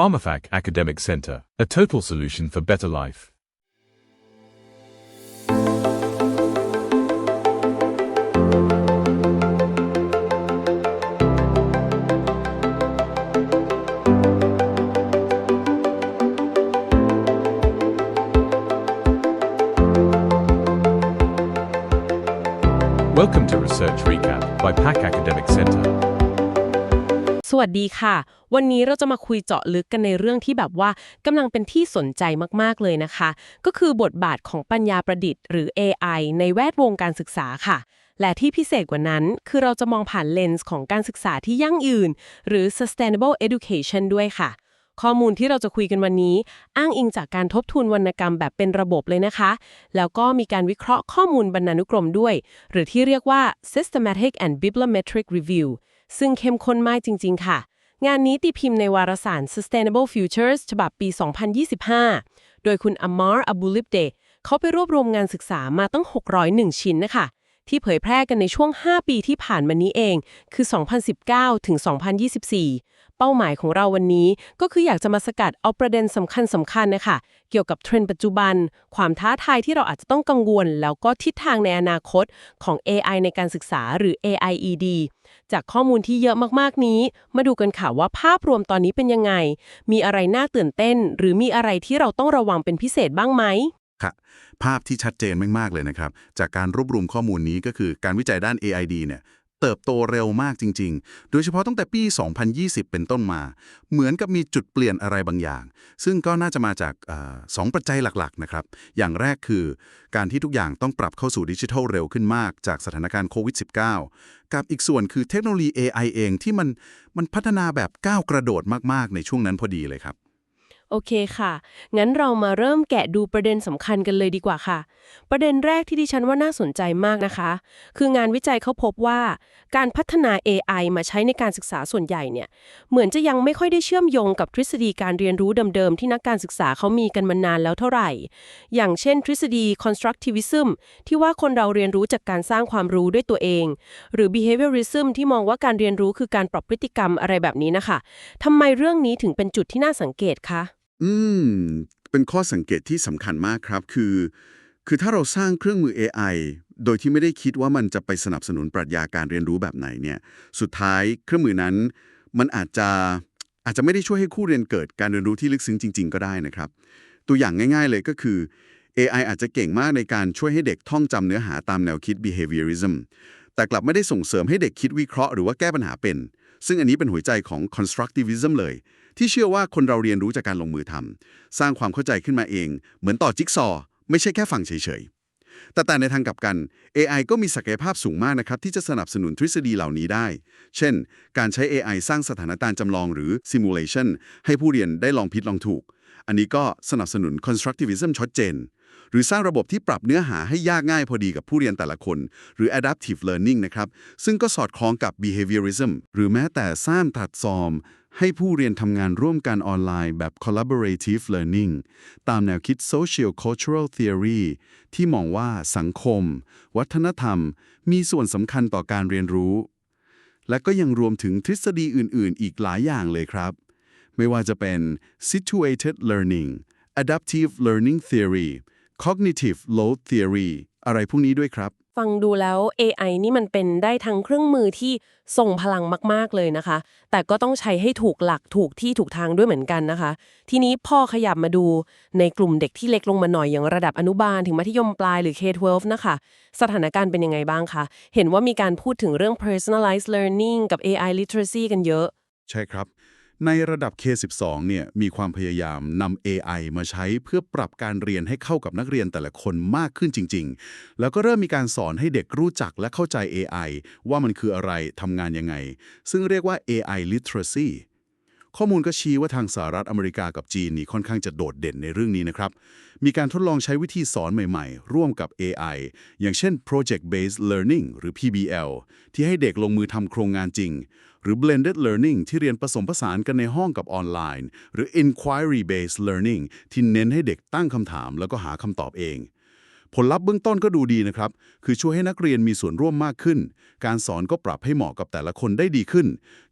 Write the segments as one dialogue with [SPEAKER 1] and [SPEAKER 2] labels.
[SPEAKER 1] PharmaFac Academic Center, a total solution for better life. Welcome to Research Recap by PAC Academic Center.
[SPEAKER 2] สวัสดีค่ะ วันนี้เราจะมาคุยเจาะลึกกันในเรื่องที่แบบว่ากำลังเป็นที่สนใจมากๆเลยนะคะ ก็คือบทบาทของปัญญาประดิษฐ์หรือ AI ในแวดวงการศึกษาค่ะ และที่พิเศษกว่านั้น คือเราจะมองผ่านเลนส์ของการศึกษาที่ยั่งยืน หรือ sustainable education ด้วยค่ะ ข้อมูลที่เราจะคุยกันวันนี้ อ้างอิงจากการทบทวนวรรณกรรมแบบเป็นระบบเลยนะคะ แล้วก็มีการวิเคราะห์ข้อมูลบรรณานุกรมด้วย หรือที่เรียกว่า systematic and bibliometric review ซึ่งเข้มข้นมากจริง ๆ ค่ะ งานนี้ตีพิมพ์ในวารสาร Sustainable Futures ฉบับปี 2025 โดยคุณอมารอับูลิบเดเขาไปรวบรวมงานศึกษามาตั้ง 601 ชิ้นนะคะ ที่เผยแพร่กันในช่วง 5 ปีที่ผ่านมานี้เอง คือ 2019 ถึง 2024 เป้าหมายของเราวันนี้ ก็คืออยากจะมาสกัดเอาประเด็นสำคัญสำคัญนะคะเกี่ยวกับเทรนด์ปัจจุบัน ความท้าทายที่เราอาจจะต้องกังวล แล้วก็ทิศทางในอนาคตของ AI ในการศึกษาหรือ AIED จากข้อมูลที่เยอะมากๆนี้ มาดูกันค่ะว่าภาพรวมตอนนี้เป็นยังไง มีอะไรน่าตื่นเต้น หรือมีอะไรที่เราต้องระวังเป็นพิเศษบ้างไหม
[SPEAKER 3] ค่ะภาพที่ชัดเจนมากๆเลยนะครับ จากการรวบรวมข้อมูลนี้ก็คือการวิจัยด้าน AID เนี่ย เติบโตเร็วมากจริง ๆ โดยเฉพาะตั้งแต่ปี 2020 เป็นต้นมา เหมือนกับมีจุดเปลี่ยนอะไรบางอย่าง ซึ่งก็น่าจะมาจากอสองปัจจัยหลักๆนะครับ อย่างแรกคือการที่ทุกอย่างต้องปรับเข้าสู่ดิจิทัลเร็วขึ้นมากจากสถานการณ์โควิด -19 กับอีกส่วนคือเทคโนโลยี AI เองที่มันมันพัฒนาแบบก้าวกระโดดมากๆ ในช่วงนั้นพอดีเลยครับ
[SPEAKER 2] โอเคค่ะ งั้นเรามาเริ่มแกะดูประเด็นสำคัญกันเลยดีกว่าค่ะ ประเด็นแรกที่ดิฉันว่าน่าสนใจมากนะคะ คืองานวิจัยเขาพบว่า การพัฒนา AI มาใช้ในการศึกษาส่วนใหญ่เนี่ย เหมือนจะยังไม่ค่อยได้เชื่อมโยงกับทฤษฎีการเรียนรู้เดิมๆ ที่นักการศึกษาเขามีกันมานานแล้วเท่าไหร่ อย่างเช่น ทฤษฎี constructivism ที่ว่าคนเราเรียนรู้จากการสร้างความรู้ด้วยตัวเอง หรือ behaviorism ที่มองว่าการเรียนรู้คือการปรับพฤติกรรมอะไรแบบนี้นะคะทำไมเรื่องนี้ถึงเป็นจุดที่น่าสังเกตคะ
[SPEAKER 3] อืม เป็นข้อสังเกตที่สำคัญมากครับ คือ คือถ้าเราสร้างเครื่องมือ AI โดยที่ไม่ได้คิดว่ามันจะไปสนับสนุนปรัชญาการเรียนรู้แบบไหนเนี่ย สุดท้ายเครื่องมือนั้น มันอาจจะอาจจะไม่ได้ช่วยให้คู่เรียนเกิดการเรียนรู้ที่ลึกซึ้งจริง ๆ ก็ได้นะครับ ตัวอย่างง่าย ๆ เลยก็คือ AI อาจจะเก่งมากในการช่วยให้เด็กท่องจำเนื้อหาตามแนวคิด behaviorism แต่กลับไม่ได้ส่งเสริมให้เด็กคิดวิเคราะห์หรือว่าแก้ปัญหาเป็น ซึ่งอันนี้เป็นหัวใจของ constructivism เลย ที่เชื่อว่าคนเราเรียนรู้จากการลงมือทำสร้างความเข้าใจขึ้นมาเอง เหมือนต่อจิ๊กซอว์ไม่ใช่แค่ฟังเฉยๆ แต่แต่ในทางกลับกัน AI ก็มีศักยภาพสูงมากนะครับ ที่จะสนับสนุนทฤษฎีเหล่านี้ได้ เช่น การใช้ AI สร้างสถานการณ์จำลองหรือ simulation ให้ผู้เรียนได้ลองผิดลองถูก อันนี้ก็สนับสนุน constructivism ชัดเจน หรือสร้างระบบที่ปรับเนื้อหาให้ยากง่ายพอดีกับผู้เรียนแต่ละคน หรือ adaptive learning นะครับ ซึ่งก็สอดคล้องกับ behaviorism หรือแม้แต่สร้างแพลตฟอม ให้ผู้เรียนทำงานร่วมกันออนไลน์แบบ collaborative learning ตามแนวคิด social cultural theory ที่มองว่าสังคม วัฒนธรรม มีส่วนสำคัญต่อการเรียนรู้ และก็ยังรวมถึงทฤษฎีอื่น ๆ อีกหลายอย่างเลยครับไม่ว่าจะเป็น situated learning adaptive learning theory cognitive load theory อะไรพวกนี้ด้วยครับ
[SPEAKER 2] ฟังดูแล้ว AI นี่มันเป็นได้ทั้งเครื่องมือที่ทรงพลังมาก ๆ เลยนะคะ แต่ก็ต้องใช้ให้ถูกหลักถูกที่ถูกทางด้วยเหมือนกันนะคะ ทีนี้พ่อขยับมาดูในกลุ่มเด็กที่เล็กลงมาหน่อยอย่างระดับอนุบาลถึงมัธยมปลายหรือ K-12 นะคะ สถานการณ์เป็นยังไงบ้างคะ เห็นว่ามีการพูดถึงเรื่อง personalized learning กับ AI literacy กันเยอะ
[SPEAKER 3] ใช่ครับ ในระดับ K12 เนี่ยมีความพยายามนำ AI มาใช้เพื่อปรับการเรียนให้เข้ากับนักเรียนแต่ละคนมากขึ้นจริง ๆ แล้วก็เริ่มมีการสอนให้เด็กรู้จักและเข้าใจ AI ว่ามันคืออะไรทำงานยังไง ซึ่งเรียกว่า AI literacy ข้อมูลก็ชี้ว่าทางสหรัฐอเมริกากับจีนนี่ค่อนข้างจะโดดเด่นในเรื่องนี้นะครับ มีการทดลองใช้วิธีสอนใหม่ๆ ร่วมกับ AI อย่างเช่น project based learning หรือ PBL ที่ให้เด็กลงมือทำโครงงานจริง หรือ blended learning ที่เรียนผสมผสานกันในห้องกับออนไลน์ หรือ inquiry based learning ที่เน้นให้เด็กตั้งคำถามแล้วก็หาคำตอบเอง ผลลัพธ์เบื้องต้นก็ดูดีนะครับ คือช่วยให้นักเรียนมีส่วนร่วมมากขึ้น การสอนก็ปรับให้เหมาะกับแต่ละคนได้ดีขึ้น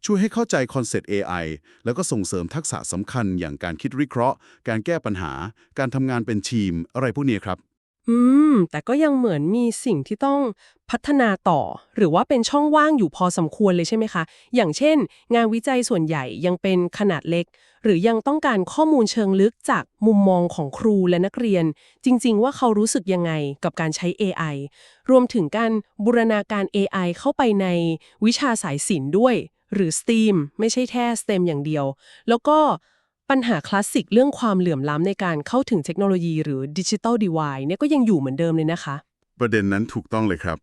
[SPEAKER 3] ช่วยให้เข้าใจคอนเซ็ปต์ AI แล้วก็ส่งเสริมทักษะสำคัญอย่างการคิดวิเคราะห์ การแก้ปัญหา การทำงานเป็นทีม อะไรพวกนี้ครับ
[SPEAKER 2] อืม แต่ก็ยังเหมือนมีสิ่งที่ต้องพัฒนาต่อ หรือว่าเป็นช่องว่างอยู่พอสมควรเลยใช่ไหมคะ อย่างเช่น งานวิจัยส่วนใหญ่ยังเป็นขนาดเล็ก หรือยังต้องการข้อมูลเชิงลึกจากมุมมองของครูและนักเรียน จริง ๆ ว่าเขารู้สึกยังไงกับการใช้ AI รวมถึงการบูรณาการ AI เข้าไปในวิชาสายศิลป์ด้วย หรือ STEAM ไม่ใช่แค่ STEM อย่างเดียว แล้วก็ ปัญหาคลาสสิกเรื่องความเหลื่อมล้ำในการเข้าถึงเทคโนโลยีหรือดิจิ t a ลดีวายเนี่ยก็ยังอยู่เหมือนเดิมเลยนะคะ
[SPEAKER 3] ประเด็นนั้นถูกต้องเลยครับ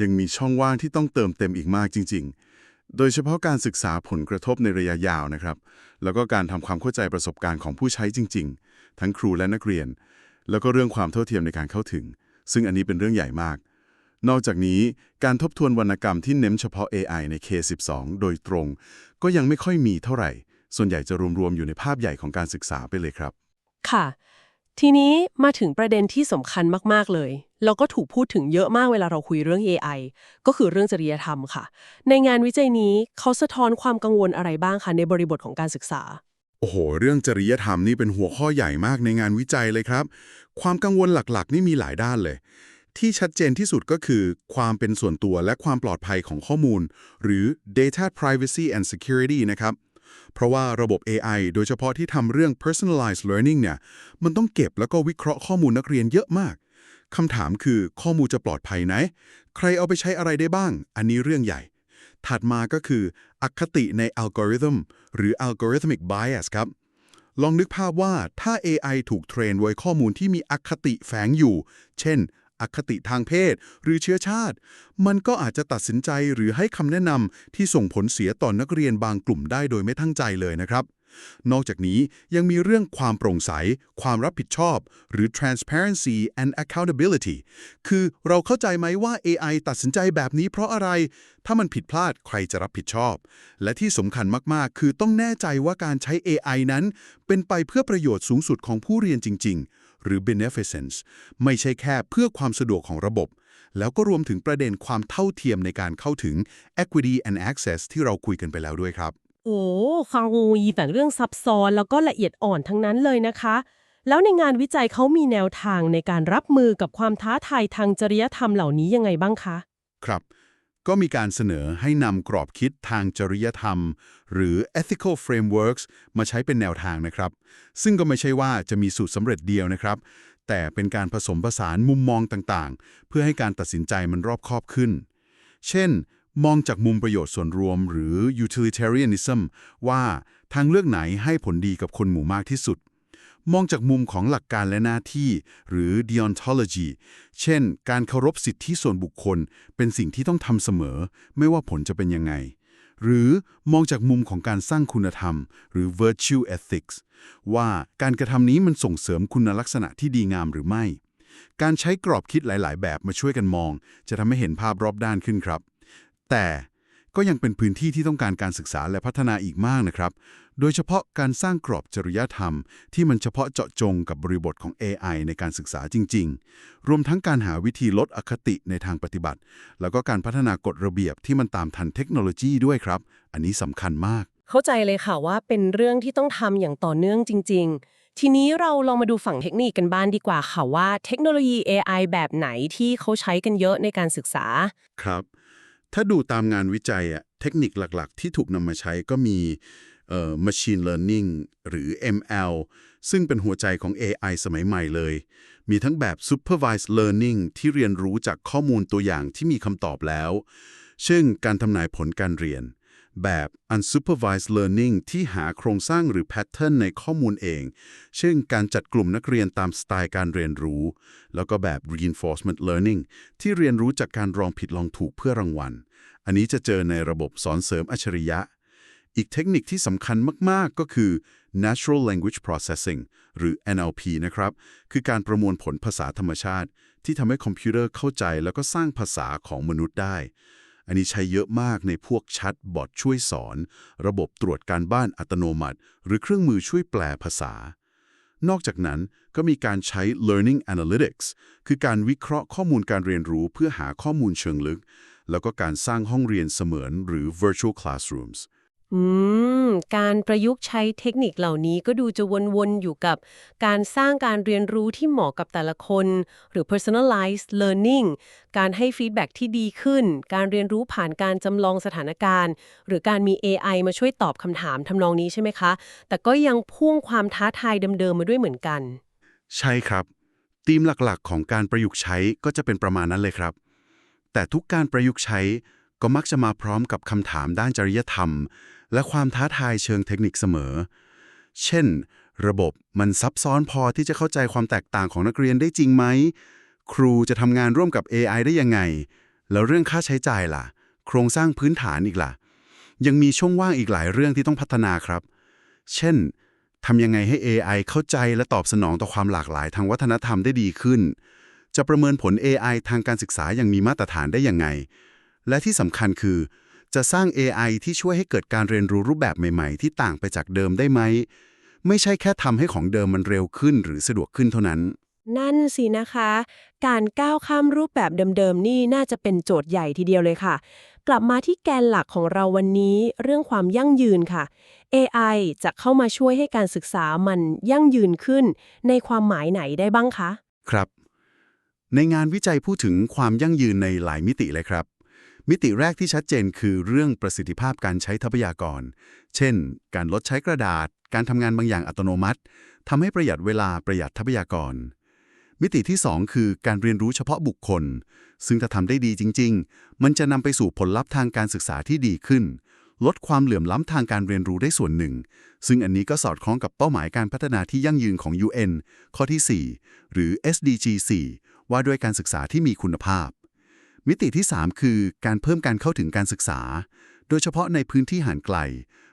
[SPEAKER 3] ยังมีช่องว่างที่ต้องเติมเต็มอีกมากจริง ๆ โดยเฉพาะการศึกษาผลกระทบในระยะยาวนะครับ แล้วก็การทำความเข้าใจประสบการณ์ของผู้ใช้จริง ๆ ทั้งครูและนักเรียน แล้วก็เรื่องความเท่าเทียมในการเข้าถึง ซึ่งอันนี้เป็นเรื่องใหญ่มาก นอกจากนี้การทบทวนวรรณกรรมที่เน้นเฉพาะ AI ใน K12 โดยตรง ก็ยังไม่ค่อยมีเท่าไหร่ ส่วนใหญ่จะรวมๆอยู่ในภาพใหญ่ของการศึกษาไปเลยครับ
[SPEAKER 2] ค่ะ ทีนี้มาถึงประเด็นที่สำคัญมากๆเลย แล้วก็ถูกพูดถึงเยอะมากเวลาเราคุยเรื่อง AI ก็คือเรื่องจริยธรรมค่ะ ในงานวิจัยนี้เขาสะท้อนความกังวลอะไรบ้างคะในบริบทของการศึกษา
[SPEAKER 3] โอ้โห เรื่องจริยธรรมนี่เป็นหัวข้อใหญ่มากในงานวิจัยเลยครับ ความกังวลหลักๆ นี่มีหลายด้านเลย ที่ชัดเจนที่สุดก็คือ ความเป็นส่วนตัวและความปลอดภัยของข้อมูล หรือ data privacy and security นะครับ เพราะว่าระบบ AI โดยเฉพาะที่ทำเรื่อง personalized learning เนี่ย มันต้องเก็บแล้วก็วิเคราะห์ข้อมูลนักเรียนเยอะมาก คำถามคือข้อมูลจะปลอดภัยไหนใครเอาไปใช้อะไรได้บ้าง อันนี้เรื่องใหญ่ ถัดมาก็คืออคติในอัลกอริทึมหรือ algorithmic bias ครับ ลองนึกภาพว่าถ้า AI ถูกเทรนไว้ข้อมูลที่มีอคติแฝงอยู่ เช่น อคติทางเพศ หรือเชื้อชาติ มันก็อาจจะตัดสินใจหรือให้คำแนะนำที่ส่งผลเสียต่อนนักเรียนบางกลุ่มได้โดยไม่ตั้งใจเลยนะครับ นอกจากนี้ยังมีเรื่องความโปร่งใส ความรับผิดชอบ หรือ transparency and accountability คือเราเข้าใจไหมว่า AI ตัดสินใจแบบนี้เพราะอะไร ถ้ามันผิดพลาดใครจะรับผิดชอบ และที่สำคัญมาก ๆ คือต้องแน่ใจว่าการใช้ AI นั้น เป็นไปเพื่อประโยชน์สูงสุดของผู้เรียนจริง ๆ หรือ beneficence ไม่ใช่แค่เพื่อความสะดวกของระบบ แล้วก็รวมถึงประเด็นความเท่าเทียมในการเข้าถึง equity and access ที่เราคุยกันไปแล้วด้วยครับ
[SPEAKER 2] โอ้ฟังมีแต่เรื่องซับซ้อนแล้วก็ละเอียดอ่อนทั้งนั้นเลยนะคะ แล้วในงานวิจัยเขามีแนวทางในการรับมือกับความท้าทายทางจริยธรรมเหล่านี้ยังไงบ้างคะ
[SPEAKER 3] ครับ ก็มีการเสนอให้นำกรอบคิดทางจริยธรรม หรือ ethical frameworks มาใช้เป็นแนวทางนะครับ ซึ่งก็ไม่ใช่ว่าจะมีสูตรสำเร็จเดียวนะครับ แต่เป็นการผสมผสานมุมมองต่างๆ เพื่อให้การตัดสินใจมันรอบคอบขึ้น เช่น มองจากมุมประโยชน์ส่วนรวม หรือ utilitarianism ว่าทางเลือกไหนให้ผลดีกับคนหมู่มากที่สุด มองจากมุมของหลักการและหน้าที่หรือ deontology เช่น การเคารพสิทธิส่วนบุคคล เป็นสิ่งที่ต้องทำเสมอ ไม่ว่าผลจะเป็นยังไง หรือมองจากมุมของการสร้างคุณธรรม หรือ virtue ethics ว่าการกระทำนี้มันส่งเสริมคุณลักษณะที่ดีงามหรือไม่ การใช้กรอบคิดหลาย ๆ แบบมาช่วยกันมอง จะทำให้เห็นภาพรอบด้านขึ้นครับ แต่ ก็ยังเป็นพื้นที่ที่ต้องการการศึกษาและพัฒนาอีกมากนะครับ โดยเฉพาะการสร้างกรอบจริยธรรม ที่มันเฉพาะเจาะจงกับบริบทของ AI ในการศึกษาจริง ๆ รวมทั้งการหาวิธีลดอคติในทางปฏิบัติ แล้วก็การพัฒนากฎระเบียบที่มันตามทันเทคโนโลยีด้วยครับ อันนี้สำคัญมาก
[SPEAKER 2] เข้าใจเลยค่ะว่าเป็นเรื่องที่ต้องทำอย่างต่อเนื่องจริง ๆ ทีนี้เราลองมาดูฝั่งเทคนิคกันบ้างดีกว่าค่ะว่าเทคโนโลยี AI แบบไหนที่เขาใช้กันเยอะในการศึกษา
[SPEAKER 3] ครับ ถ้าดูตามงานวิจัยอะเทคนิคหลักๆ ที่ถูกนำมาใช้ก็มีเอ่อ machine learning หรือ ML ซึ่งเป็นหัวใจของ AI สมัยใหม่เลย มีทั้งแบบ supervised learning ที่เรียนรู้จากข้อมูลตัวอย่างที่มีคำตอบแล้วซึ่งการทำนายผลการเรียน แบบ unsupervised learning ที่หาโครงสร้างหรือ pattern ในข้อมูลเอง เช่นการจัดกลุ่มนักเรียนตามสไตล์การเรียนรู้ แล้วก็แบบ reinforcement learning ที่เรียนรู้จากการลองผิดลองถูกเพื่อรางวัล อันนี้จะเจอในระบบสอนเสริมอัจฉริยะ อีกเทคนิคที่สำคัญมาก ๆ ก็คือ natural language processing หรือ NLP นะครับ คือการประมวลผลภาษาธรรมชาติ ที่ทำให้คอมพิวเตอร์เข้าใจแล้วก็สร้างภาษาของมนุษย์ได้ อันนี้ใช้เยอะมากในพวกแชัดบอทช่วยสอน ระบบตรวจการบ้านอัตโนมัติ หรือเครื่องมือช่วยแปลภาษา นอกจากนั้นก็มีการใช้ learning analytics คือการวิเคราะห์ข้อมูลการเรียนรู้เพื่อหาข้อมูลเชิงลึก แล้วก็การสร้างห้องเรียนเสมือนหรือ virtual classrooms
[SPEAKER 2] อืม การประยุกต์ใช้เทคนิคเหล่านี้ก็ดูจะวนๆ อยู่กับการสร้างการเรียนรู้ที่เหมาะกับแต่ละคน หรือ personalized learning การให้ฟีดแบ็ที่ดีขึ้น การเรียนรู้ผ่านการจำลองสถานการณ์ หรือการมี AI มาช่วยตอบคำถามทำนองนี้ใช่ไหมคะ แต่ก็ยังพ่วงความท้าทายเดิมๆ มาด้วยเหมือนกัน
[SPEAKER 3] ใช่ครับ ธีมหลักๆ ของการประยุกต์ใช้ก็จะเป็นประมาณนั้นเลยครับ แต่ทุกการประยุกต์ใช้ ก็มักจะมาพร้อมกับคำถามด้านจริยธรรม และความท้าทายเชิงเทคนิคเสมอ เช่น ระบบมันซับซ้อนพอที่จะเข้าใจความแตกต่างของนักเรียนได้จริงไหม ครูจะทำงานร่วมกับ AI ได้ยังไง แล้วเรื่องค่าใช้จ่ายล่ะ โครงสร้างพื้นฐานอีกล่ะ ยังมีช่องว่างอีกหลายเรื่องที่ต้องพัฒนาครับ เช่นทำยังไงให้ AI เข้าใจและตอบสนองต่อความหลากหลายทางวัฒนธรรมได้ดีขึ้น จะประเมินผล AI ทางการศึกษาอย่างมีมาตรฐานได้ยังไง และที่สำคัญคือ จะสร้าง AI ที่ช่วยให้เกิดการเรียนรู้รูปแบบใหม่ๆ ที่ต่างไปจากเดิมได้ไหม ไม่ใช่แค่ทำให้ของเดิมมันเร็วขึ้นหรือสะดวกขึ้นเท่านั้น
[SPEAKER 2] นั่นสินะคะ การก้าวข้ามรูปแบบเดิมๆ นี่น่าจะเป็นโจทย์ใหญ่ทีเดียวเลยค่ะ กลับมาที่แกนหลักของเราวันนี้ เรื่องความยั่งยืนค่ะ AI จะเข้ามาช่วยให้การศึกษามันยั่งยืนขึ้น ในความหมายไหนได้บ้างคะ
[SPEAKER 3] ครับ ในงานวิจัยพูดถึงความยั่งยืนในหลายมิติเลยครับ มิติแรกที่ชัดเจนคือเรื่องประสิทธิภาพการใช้ทรัพยากร เช่น การลดใช้กระดาษ การทำงานบางอย่างอัตโนมัติทำให้ประหยัดเวลาประหยัดทรัพยากร มิติที่ 2 คือการเรียนรู้เฉพาะบุคคล ซึ่งถ้าทำได้ดีจริง ๆ มันจะนำไปสู่ผลลัพธ์ทางการศึกษาที่ดีขึ้น ลดความเหลื่อมล้ำทางการเรียนรู้ได้ส่วนหนึ่ง ซึ่งอันนี้ก็สอดคล้องกับเป้าหมายการพัฒนาที่ยั่งยืนของ UN ข้อที่ 4 หรือ SDG 4ว่าด้วยการศึกษาที่มีคุณภาพ มิติที่ 3 คือการเพิ่มการเข้าถึงการศึกษา โดยเฉพาะในพื้นที่ห่างไกล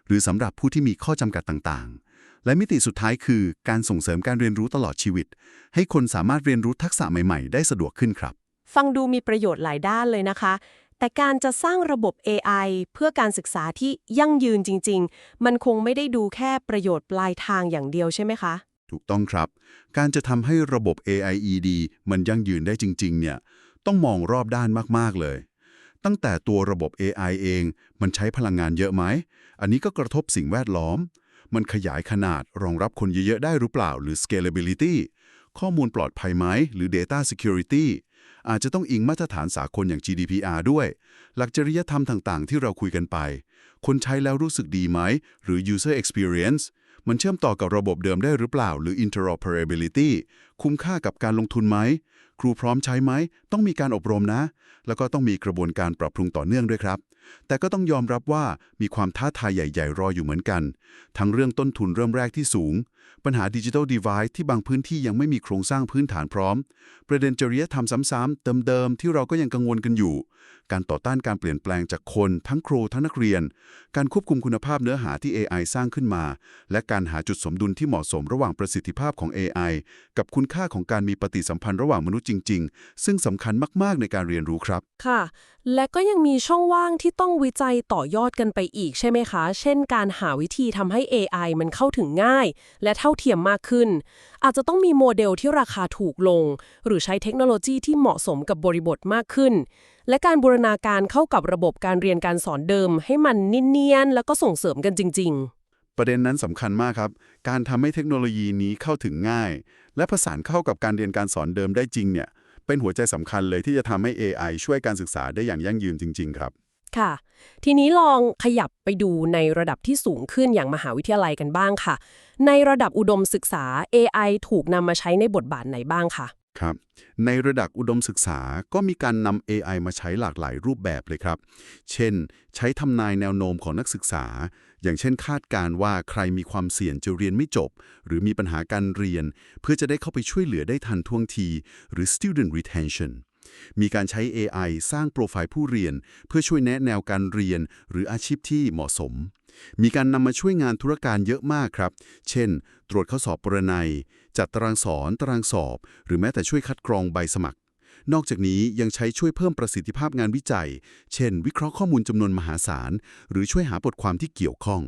[SPEAKER 3] หรือสำหรับผู้ที่มีข้อจำกัดต่างๆ และมิติสุดท้ายคือการส่งเสริมการเรียนรู้ตลอดชีวิต ให้คนสามารถเรียนรู้ทักษะใหม่ๆ ได้สะดวกขึ้นครับ
[SPEAKER 2] ฟังดูมีประโยชน์หลายด้านเลยนะคะ แต่การจะสร้างระบบ AI เพื่อการศึกษาที่ยั่งยืนจริง ๆ มันคงไม่ได้ดูแค่ประโยชน์ปลายทางอย่างเดียวใช่ไหมคะ
[SPEAKER 3] ถูกต้องครับ การจะทำให้ระบบ AIED มันยั่งยืนได้จริง ๆ เนี่ย ต้องมองรอบด้านมาก ๆ เลย ตั้งแต่ตัวระบบ AI เองมันใช้พลังงานเยอะไหม อันนี้ก็กระทบสิ่งแวดล้อม มันขยายขนาดรองรับคนเยอะ ๆ ได้หรือเปล่า หรือ scalability ข้อมูลปลอดภัยไหม หรือ data security อาจจะต้องอิงมาตรฐานสากลอย่าง GDPR ด้วย หลักจริยธรรมต่าง ๆ ที่เราคุยกันไป คนใช้แล้วรู้สึกดีไหม หรือ user experience มันเชื่อมต่อกับระบบเดิมได้หรือเปล่า หรือ interoperability คุ้มค่ากับการลงทุนไหม ครูพร้อมใช้ไหมต้องมีการอบรมนะ แล้วก็ต้องมีกระบวนการปรับปรุงต่อเนื่องด้วยครับ แต่ก็ต้องยอมรับว่ามีความท้าทายใหญ่ ๆ รออยู่เหมือนกัน ทั้งเรื่องต้นทุนเริ่มแรกที่สูง ปัญหาดิจิทัลดีไวซ์ที่บางพื้นที่ยังไม่มีโครงสร้างพื้นฐานพร้อม ประเด็นจริยธรรมซ้ำๆเดิมๆที่เราก็ยังกังวลกันอยู่ การต่อต้านการเปลี่ยนแปลงจากคนทั้งครูทั้งนักเรียน การควบคุมคุณภาพเนื้อหาที่ AI สร้างขึ้นมา และการหาจุดสมดุลที่เหมาะสมระหว่างประสิทธิภาพของ AI กับคุณค่าของการมีปฏิสัมพันธ์ระหว่างมนุษย์จริง ๆ ซึ่งสำคัญมาก ๆ ในการเรียนรู้ครับ
[SPEAKER 2] ค่ะ และก็ยังมีช่องว่างที่ต้องวิจัยต่อยอดกันไปอีกใช่ไหมคะ เช่น การหาวิธีทำให้ AI มันเข้าถึงง่าย และเท่าเทียมมากขึ้น อาจจะต้องมีโมเดลที่ราคาถูกลง หรือใช้เทคโนโลยีที่เหมาะสมกับบริบทมากขึ้น และการบูรณาการเข้ากับระบบการเรียนการสอนเดิม ให้มันนิ่เนียนๆแล้วก็ส่งเสริมกันจริง ๆ
[SPEAKER 3] ประเด็นนั้นสำคัญมากครับ การทำให้เทคโนโลยีนี้เข้าถึงง่าย และผสานเข้ากับการเรียนการสอนเดิมได้จริงเนี่ยเป็นหัวใจสำคัญเลยที่จะทำให้ AI ช่วยการศึกษาได้อย่างยั่งยืนจริง ๆ ครับ
[SPEAKER 2] ค่ะ ทีนี้ลองขยับไปดูในระดับที่สูงขึ้นอย่างมหาวิทยาลัยกันบ้างค่ะ ในระดับอุดมศึกษา AI ถูกนำมาใช้ในบทบาทไหนบ้างคะ
[SPEAKER 3] ครับ ในระดับอุดมศึกษาก็มีการนำ AI มาใช้หลากหลายรูปแบบเลยครับ เช่น ใช้ทำนายแนวโน้มของนักศึกษา อย่างเช่นคาดการว่าใครมีความเสี่ยงจะเรียนไม่จบ หรือมีปัญหาการเรียน เพื่อจะได้เข้าไปช่วยเหลือได้ทันท่วงที หรือ student retention มีการใช้ AI สร้างโปรไฟล์ผู้เรียน เพื่อช่วยแนะแนวการเรียน หรืออาชีพที่เหมาะสม มีการนำมาช่วยงานธุรการเยอะมากครับ เช่น ตรวจข้อสอบปรนัย จัดตารางสอนตารางสอบ หรือแม้แต่ช่วยคัดกรองใบสมัคร นอกจากนี้ยังใช้ช่วยเพิ่มประสิทธิภาพงานวิจัย เช่น วิเคราะห์ข้อมูลจำนวนมหาศาล หรือช่วยหาบทความที่เกี่ยวข้อง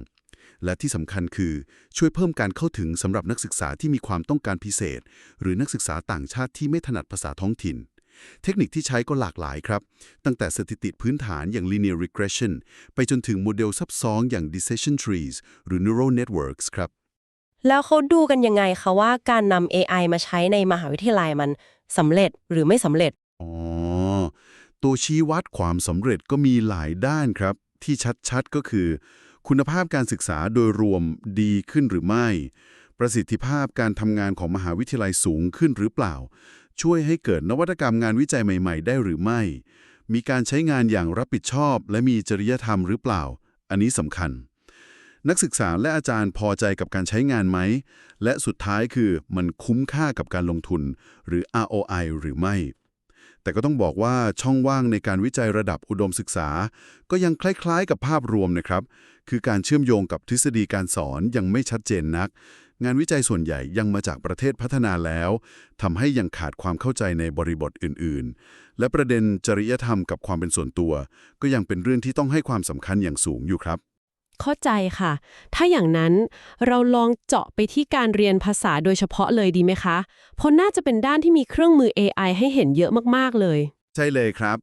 [SPEAKER 3] และที่สำคัญคือช่วยเพิ่มการเข้าถึงสำหรับนักศึกษาที่มีความต้องการพิเศษ หรือนักศึกษาต่างชาติที่ไม่ถนัดภาษาท้องถิ่น เทคนิคที่ใช้ก็หลากหลายครับ ตั้งแต่สถิติพื้นฐานอย่าง linear regression ไปจนถึงโมเดลซับซ้อนอย่าง decision trees หรือ neural networks ครับ
[SPEAKER 2] แล้วเขาดูกันยังไงคะว่าการนำ AI มาใช้ในมหาวิทยาลัยมันสำเร็จหรือไม่สำเร็จ
[SPEAKER 3] อ๋อ ตัวชี้วัดความสำเร็จก็มีหลายด้านครับ ที่ชัดๆก็คือ คุณภาพการศึกษาโดยรวมดีขึ้นหรือไม่ ประสิทธิภาพการทำงานของมหาวิทยาลัยสูงขึ้นหรือเปล่า ช่วยให้เกิดนวัตกรรมงานวิจัยใหม่ ๆ ได้หรือไม่ มีการใช้งานอย่างรับผิดชอบ และมีจริยธรรมหรือเปล่า อันนี้สำคัญ นักศึกษาและอาจารย์พอใจกับการใช้งานไหม และสุดท้ายคือมันคุ้มค่ากับการลงทุน หรือ ROI หรือไม่แต่ก็ต้องบอกว่าช่องว่างในการวิจัยระดับอุดมศึกษา ก็ยังคล้ายๆ กับภาพรวมนะครับ คือการเชื่อมโยงกับทฤษฎีการสอนยังไม่ชัดเจนนัก งานวิจัยส่วนใหญ่ยังมาจากประเทศพัฒนาแล้วทำให้ยังขาดความเข้าใจในบริบทอื่นๆ และประเด็นจริยธรรมกับความเป็นส่วนตัว ก็ยังเป็นเรื่องที่ต้องให้ความสำคัญอย่างสูงอยู่ครับ
[SPEAKER 2] เข้าใจค่ะ ถ้าอย่างนั้นเราลองเจาะไปที่การเรียนภาษาโดยเฉพาะเลยดีไหมคะเพราะน่าจะเป็นด้านที่มีเครื่องมือ AI ให้เห็นเยอะมากๆเลย
[SPEAKER 3] ใช่เลยครับ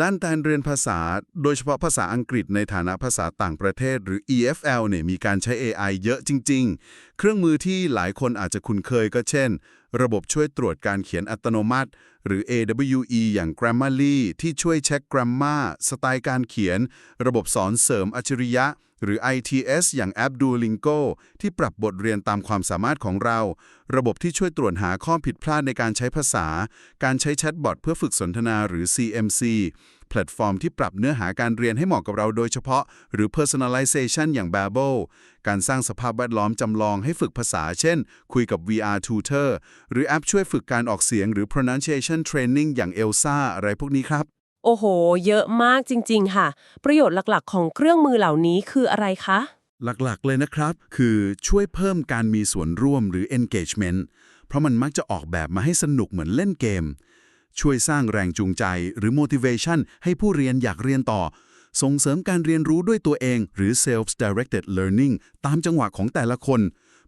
[SPEAKER 3] ด้านการเรียนภาษา โดยเฉพาะภาษาอังกฤษในฐานะภาษาต่างประเทศ หรือ EFL เนี่ยมีการใช้ AI เยอะจริง ๆ เครื่องมือที่หลายคนอาจจะคุ้นเคยก็เช่น ระบบช่วยตรวจการเขียนอัตโนมัติ หรือ AWE อย่าง Grammarly ที่ช่วยเช็ค grammar สไตล์การเขียน ระบบสอนเสริมอัจฉริยะ หรือ ITS อย่างแอป Duolingo ที่ปรับบทเรียนตามความสามารถของเรา ระบบที่ช่วยตรวจหาข้อผิดพลาดในการใช้ภาษา การใช้แชทบอทเพื่อฝึกสนทนาหรือ CMC แพลตฟอร์มที่ปรับเนื้อหาการเรียนให้เหมาะกับเราโดยเฉพาะ หรือ personalization อย่าง Babbel การสร้างสภาพแวดล้อมจำลองให้ฝึกภาษา เช่น คุยกับ VR Tutor หรือแอปช่วยฝึกการออกเสียงหรือ pronunciation training อย่าง Elsa อะไรพวกนี้ครับ
[SPEAKER 2] โอ้โห เยอะมากจริง ๆ ค่ะ ประโยชน์หลักๆ ของเครื่องมือเหล่านี้คืออะไรคะ
[SPEAKER 3] หลักๆ เลยนะครับ คือช่วยเพิ่มการมีส่วนร่วมหรือ engagement เพราะมันมักจะออกแบบมาให้สนุกเหมือนเล่นเกม ช่วยสร้างแรงจูงใจหรือ motivation ให้ผู้เรียนอยากเรียนต่อ ส่งเสริมการเรียนรู้ด้วยตัวเองหรือ self-directed learning ตามจังหวะของแต่ละคน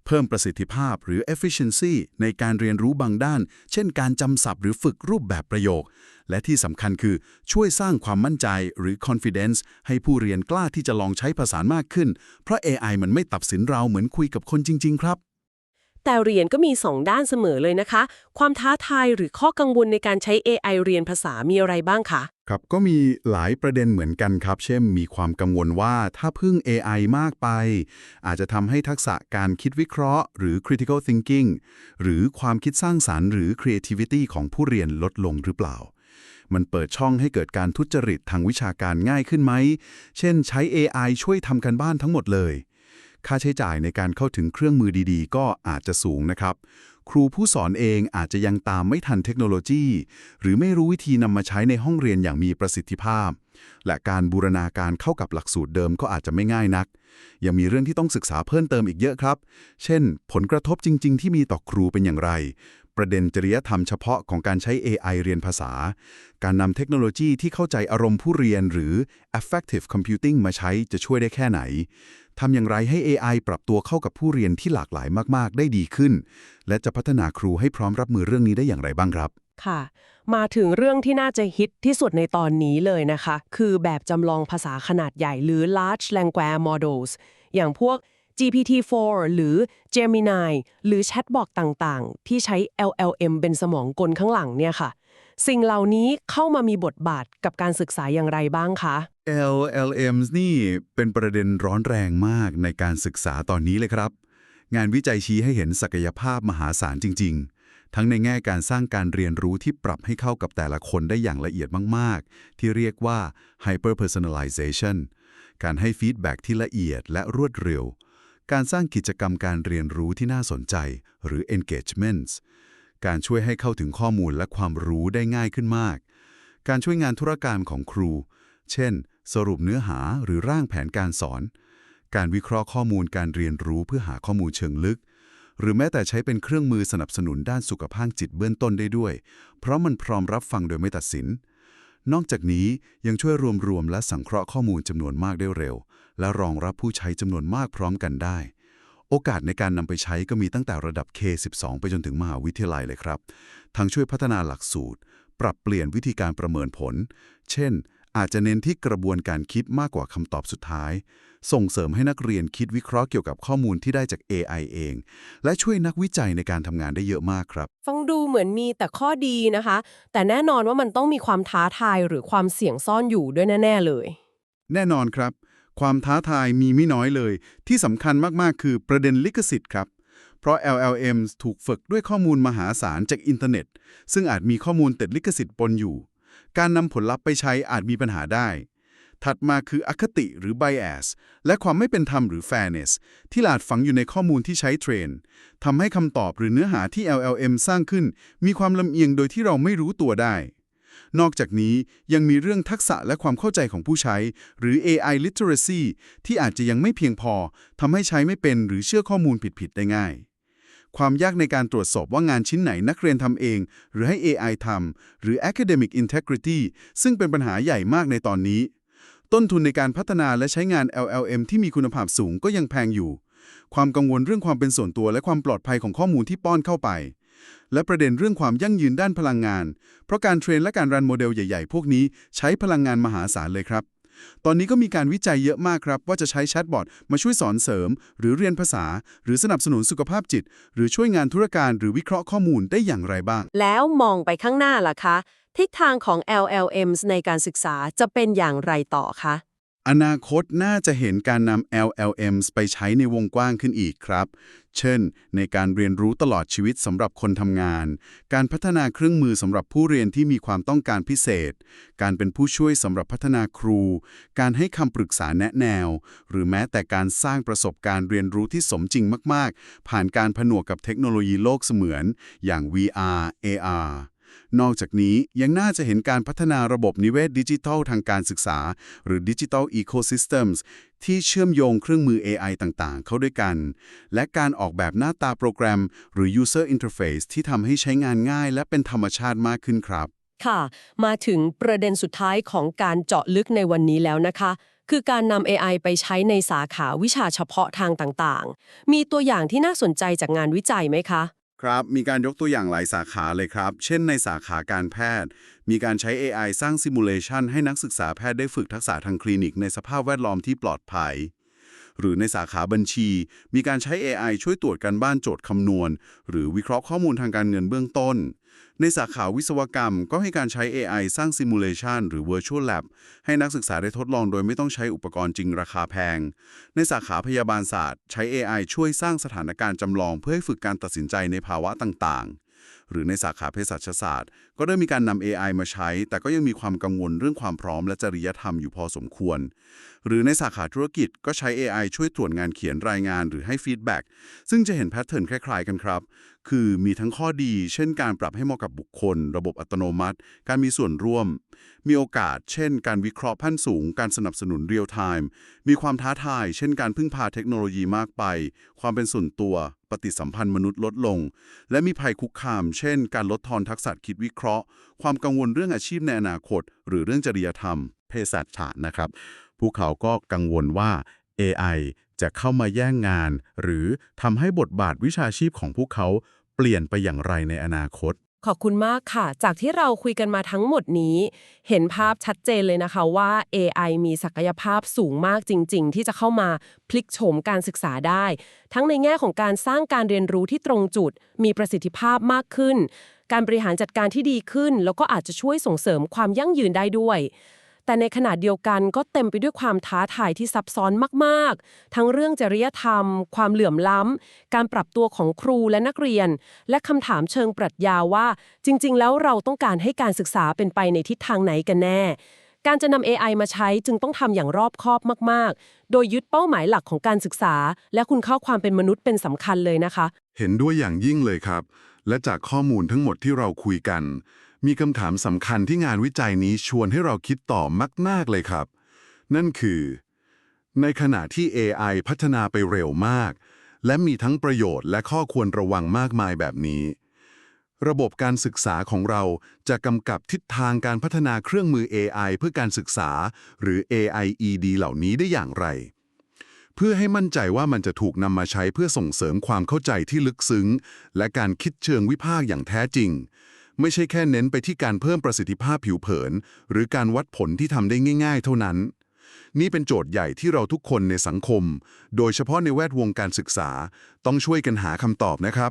[SPEAKER 3] เพิ่มประสิทธิภาพหรือ efficiency ในการเรียนรู้บางด้าน เช่นการจำศัพท์หรือฝึกรูปแบบประโยค และที่สำคัญคือช่วยสร้างความมั่นใจหรือ confidence ให้ผู้เรียนกล้าที่จะลองใช้ภาษามากขึ้น เพราะ AI มันไม่ตัดสินเราเหมือนคุยกับคนจริง ๆ ครับ
[SPEAKER 2] แต่เรียนก็มี 2 ด้านเสมอเลยนะคะ ความท้าทายหรือข้อกังวลในการใช้ AI เรียนภาษามีอะไรบ้างคะ
[SPEAKER 4] ครับก็มีหลายประเด็นเหมือนกันครับ เช่น มีความกังวลว่าถ้าพึ่ง AI มากไป อาจจะทำให้ทักษะการคิดวิเคราะห์ หรือ critical thinking หรือความคิดสร้างสารรค์หรือ creativity ของผู้เรียนลดลงหรือเปล่า มันเปิดช่องให้เกิดการทุจริตทางวิชาการง่ายขึ้นไหม เช่นใช้ AI ช่วยทำกันบ้านทั้งหมดเลย ค่าใช้จ่ายในการเข้าถึงเครื่องมือดีๆ ก็อาจจะสูงนะครับ ครูผู้สอนเองอาจจะยังตามไม่ทันเทคโนโลยี หรือไม่รู้วิธีนำมาใช้ในห้องเรียนอย่างมีประสิทธิภาพ และการบูรณาการเข้ากับหลักสูตรเดิมก็อาจจะไม่ง่ายนัก ยังมีเรื่องที่ต้องศึกษาเพิ่มเติมอีกเยอะครับ เช่น ผลกระทบจริง ๆ ที่มีต่อครูเป็นอย่างไรประเด็นจริยธรรมเฉพาะของการใช้ AI เรียนภาษา การนำเทคโนโลยีที่เข้าใจอารมณ์ผู้เรียนหรือ affective computing มาใช้จะช่วยได้แค่ไหน ทำอย่างไรให้ AI ปรับตัวเข้ากับผู้เรียนที่หลากหลายมาก ๆ ได้ดีขึ้น และจะพัฒนาครูให้พร้อมรับมือเรื่องนี้ได้อย่างไรบ้างครับ
[SPEAKER 2] ค่ะ มาถึงเรื่องที่น่าจะฮิตที่สุดในตอนนี้เลยนะคะ คือแบบจำลองภาษาขนาดใหญ่หรือ large language models อย่างพวก GPT-4 หรือ Gemini หรือแชทบอกต่างๆ ที่ใช้ LLM เป็นสมองกลข้างหลังเนี่ยค่ะ สิ่งเหล่านี้เข้ามามีบทบาทกับการศึกษาอย่างไรบ้างคะ
[SPEAKER 3] LLMs นี่เป็นประเด็นร้อนแรงมากในการศึกษาตอนนี้เลยครับ งานวิจัยชี้ให้เห็นศักยภาพมหาศาลจริง ๆ ทั้งในแง่การสร้างการเรียนรู้ที่ปรับให้เข้ากับแต่ละคนได้อย่างละเอียดมาก ๆ ที่เรียกว่า hyper personalization การให้ฟีดแบ็กที่ละเอียดและรวดเร็ว การสร้างกิจกรรมการเรียนรู้ที่น่าสนใจ หรือ engagements การช่วยให้เข้าถึงข้อมูลและความรู้ได้ง่ายขึ้นมาก การช่วยงานธุรการของครู เช่น สรุปเนื้อหาหรือร่างแผนการสอน การวิเคราะห์ข้อมูลการเรียนรู้เพื่อหาข้อมูลเชิงลึก หรือแม้แต่ใช้เป็นเครื่องมือสนับสนุนด้านสุขภาพจิตเบื้องต้นได้ด้วย เพราะมันพร้อมรับฟังโดยไม่ตัดสิน นอกจากนี้ยังช่วยรวมรวมและสังเคราะห์ข้อมูลจำนวนมากได้เร็ว และรองรับผู้ใช้จำนวนมากพร้อมกันได้ โอกาสในการนำไปใช้ก็มีตั้งแต่ระดับ K12 ไปจนถึงมหาวิทยาลัยเลยครับ ทั้งช่วยพัฒนาหลักสูตร ปรับเปลี่ยนวิธีการประเมินผล เช่น อาจจะเน้นที่กระบวนการคิดมากกว่าคำตอบสุดท้าย ส่งเสริมให้นักเรียนคิดวิเคราะห์เกี่ยวกับข้อมูลที่ได้จาก AI เอง และช่วยนักวิจัยในการทำงานได้เยอะมากครับ
[SPEAKER 2] ฟังดูเหมือนมีแต่ข้อดีนะคะ แต่แน่นอนว่ามันต้องมีความท้าทายหรือความเสี่ยงซ่อนอยู่ด้วยแน่ ๆ เลย
[SPEAKER 3] แน่นอนครับ ความท้าทายมีไม่น้อยเลย ที่สำคัญมากๆ คือประเด็นลิขสิทธิ์ครับเพราะ LLMs ถูกฝึกด้วยข้อมูลมหาศาลจากอินเทอร์เน็ต ซึ่งอาจมีข้อมูลติดลิขสิทธิ์ปนอยู่ การนำผลลัพธ์ไปใช้อาจมีปัญหาได้ ถัดมาคืออคติหรือ bias และความไม่เป็นธรรมหรือ fairness ที่หลาดฝังอยู่ในข้อมูลที่ใช้เทรนทำให้คำตอบหรือเนื้อหาที่ LLM สร้างขึ้น มีความลำเอียงโดยที่เราไม่รู้ตัวได้ นอกจากนี้ยังมีเรื่องทักษะและความเข้าใจของผู้ใช้ หรือ AI literacy ที่อาจจะยังไม่เพียงพอทำให้ใช้ไม่เป็นหรือเชื่อข้อมูลผิดๆได้ง่าย ความยากในการตรวจสอบว่างานชิ้นไหนนักเรียนทำเอง หรือให้ AI ทำหรือ academic integrity ซึ่งเป็นปัญหาใหญ่มากในตอนนี้ ต้นทุนในการพัฒนาและใช้งาน LLM ที่มีคุณภาพสูงก็ยังแพงอยู่ ความกังวลเรื่องความเป็นส่วนตัวและความปลอดภัยของข้อมูลที่ป้อนเข้าไป และประเด็นเรื่องความยั่งยืนด้านพลังงาน เพราะการเทรนและการรันโมเดลใหญ่ ๆ พวกนี้ใช้พลังงานมหาศาลเลยครับ ตอนนี้ก็มีการวิจัยเยอะมากครับ ว่าจะใช้แชทบอทมาช่วยสอนเสริม หรือเรียนภาษา หรือสนับสนุนสุขภาพจิต หรือช่วยงานธุรการหรือวิเคราะห์ข้อมูลได้อย่างไรบ้าง
[SPEAKER 2] แล้วมองไปข้างหน้าล่ะคะ ทิศทางของ LLMs ในการศึกษาจะเป็นอย่างไรต่อคะ
[SPEAKER 3] อนาคตน่าจะเห็นการนำ LLMs ไปใช้ในวงกว้างขึ้นอีกครับ เช่น ในการเรียนรู้ตลอดชีวิตสำหรับคนทำงาน การพัฒนาเครื่องมือสำหรับผู้เรียนที่มีความต้องการพิเศษ การเป็นผู้ช่วยสำหรับพัฒนาครู การให้คำปรึกษาแนะแนว หรือแม้แต่การสร้างประสบการณ์เรียนรู้ที่สมจริงมาก ๆ ผ่านการผนวกกับเทคโนโลยีโลกเสมือน อย่าง VR AR นอกจากนี้ยังน่าจะเห็นการพัฒนาระบบนิเวศดิจิทัลทางการศึกษา หรือ Digital Ecosystems ที่เชื่อมโยงเครื่องมือ AI ต่างๆ เข้าด้วยกัน และการออกแบบหน้าตาโปรแกรม หรือ User Interface ที่ทำให้ใช้งานง่าย และเป็นธรรมชาติมากขึ้นครับ
[SPEAKER 2] ค่ะ มาถึงประเด็นสุดท้ายของการเจาะลึกในวันนี้แล้วนะคะ คือการนำ AI ไปใช้ในสาขาวิชาเฉพาะทางต่างๆ มีตัวอย่างที่น่าสนใจจากงานวิจัยไหมคะ
[SPEAKER 3] ครับ มีการยกตัวอย่างหลายสาขาเลยครับ เช่นในสาขาการแพทย์ มีการใช้ AI สร้างซิมูเลชันให้นักศึกษาแพทย์ได้ฝึกทักษะทางคลินิกในสภาพแวดล้อมที่ปลอดภัย หรือในสาขาบัญชี มีการใช้ AI ช่วยตรวจการบ้านโจทย์คำนวณ หรือวิเคราะห์ข้อมูลทางการเงินเบื้องต้น ในสาขาวิศวกรรมก็ให้การใช้ AI สร้างซิมูเลชันหรือ Virtual Lab ให้นักศึกษาได้ทดลองโดยไม่ต้องใช้อุปกรณ์จริงราคาแพง ในสาขาพยาบาลศาสตร์ ใช้ AI ช่วยสร้างสถานการณ์จำลองเพื่อให้ฝึกการตัดสินใจในภาวะต่างๆ หรือในสาขาเภสัชศาสตร์ ก็ได้มีการนำ AI มาใช้ แต่ก็ยังมีความกังวลเรื่องความพร้อมและจริยธรรมอยู่พอสมควร หรือในสาขาธุรกิจก็ใช้ AI ช่วยตรวจงานเขียนรายงานหรือให้ฟีดแบ็กซึ่งจะเห็นแพทเทิร์นคล้ายๆกันครับ คือมีทั้งข้อดี เช่นการปรับให้เหมาะกับบุคคล ระบบอัตโนมัติ การมีส่วนร่วม มีโอกาส เช่น การวิเคราะห์พันสูง การสนับสนุนเรียลไทม์ มีความท้าทาย เช่น การพึ่งพาเทคโนโลยีมากไป ความเป็นส่วนตัว ปฏิสัมพันธ์มนุษย์ลดลง และมีภัยคุกคาม เช่น การลดทอนทักษะคิดวิเคราะห์ ความกังวลเรื่องอาชีพในอนาคต หรือเรื่องจริยธรรมเภสัชศาสตร์นะครับ พวกเขาก็กังวลว่า AI จะเข้ามาแย่งงาน หรือทำให้บทบาทวิชาชีพของพวกเขาเปลี่ยนไปอย่างไรในอนาคต
[SPEAKER 2] ขอบคุณมากค่ะ จากที่เราคุยกันมาทั้งหมดนี้ เห็นภาพชัดเจนเลยนะคะว่า AI มีศักยภาพสูงมากจริง ๆ ที่จะเข้ามาพลิกโฉมการศึกษาได้ ทั้งในแง่ของการสร้างการเรียนรู้ที่ตรงจุด มีประสิทธิภาพมากขึ้น การบริหารจัดการที่ดีขึ้น แล้วก็อาจจะช่วยส่งเสริมความยั่งยืนได้ด้วย แต่ในขณะเดียวกันก็เต็มไปด้วยความท้าทายที่ซับซ้อนมาก ๆ ทั้งเรื่องจริยธรรม ความเหลื่อมล้ำ การปรับตัวของครูและนักเรียน และคำถามเชิงปรัชญาว่า จริง ๆ แล้วเราต้องการให้การศึกษาเป็นไปในทิศทางไหนกันแน่ การจะนำ AI มาใช้จึงต้องทำอย่างรอบคอบมาก ๆ โดยยึดเป้าหมายหลักของการศึกษา และคุณค่าความเป็นมนุษย์เป็นสำคัญเลยนะคะ
[SPEAKER 4] เห็นด้วยอย่างยิ่งเลยครับ และจากข้อมูลทั้งหมดที่เราคุยกัน มีคำถามสำคัญที่งานวิจัยนี้ชวนให้เราคิดต่อมาก ๆ เลยครับ นั่นคือ ในขณะที่ AI พัฒนาไปเร็วมาก และมีทั้งประโยชน์และข้อควรระวังมากมายแบบนี้ ระบบการศึกษาของเราจะกำกับทิศทางการพัฒนาเครื่องมือ AI เพื่อการศึกษา หรือ AIED เหล่านี้ได้อย่างไร เพื่
[SPEAKER 3] อให้มั่นใจว่ามันจะถูกนำมาใช้เพื่อส่งเสริมความเข้าใจที่ลึกซึ้ง และการคิดเชิงวิพากษ์อย่างแท้จริง ไม่ใช่แค่เน้นไปที่การเพิ่มประสิทธิภาพผิวเผิน หรือการวัดผลที่ทำได้ง่าย ๆ เท่านั้น นี่เป็นโจทย์ใหญ่ที่เราทุกคนในสังคม โดยเฉพาะในแวดวงการศึกษา ต้องช่วยกันหาคำตอบนะครับ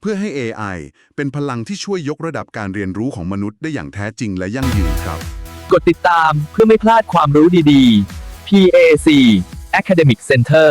[SPEAKER 3] เพื่อให้ AI เป็นพลังที่ช่วยยกระดับการเรียนรู้ของมนุษย์ได้อย่างแท้จริงและยั่งยืนครับ
[SPEAKER 5] กดติดตามเพื่อไม่พลาดความรู้ดีๆ PAC Academic Center